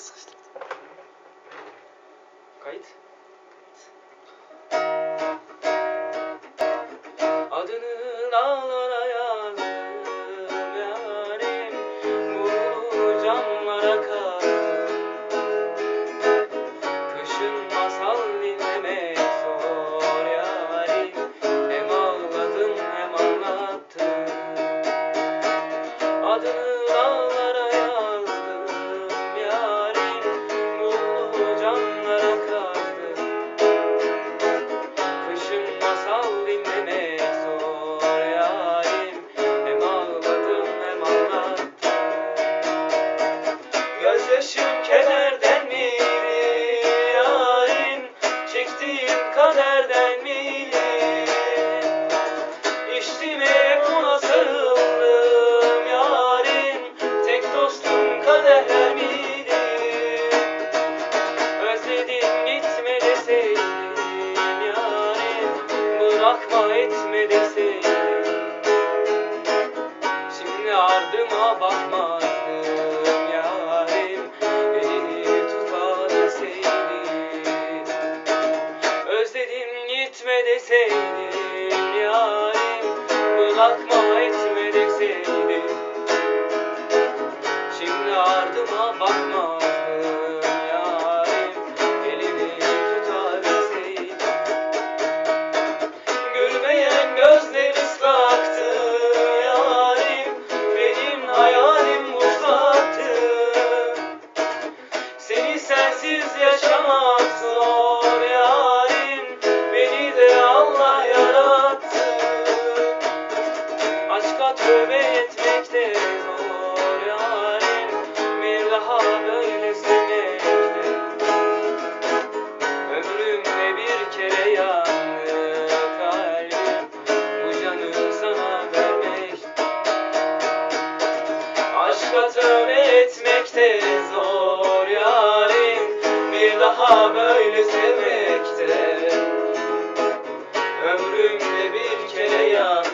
sıkıştı. Kayıt. Adını dağlara yazdım yarim Nurlu camlara kazdım Kışın masal dinlemek zor yarim Hem ağladım hem anlattım Adını dağlara Gözyaşım kederden miydi yarim Çektiğim kaderden miydi İçtim hep ona sarıldım yarim Tek dostum kader miydi? Özledim gitme deseydim yarim Bırakma etme deseydim. Şimdi ardıma bakmazdım Gitme deseydim yarim Bırakma tövbe Bir böyle sevmek kere yandı kalbim. Bu canı sana vermek. Aşka tövbe etmek zor yarim. Bir daha böyle sevmek de Ömrümde bir kere yandı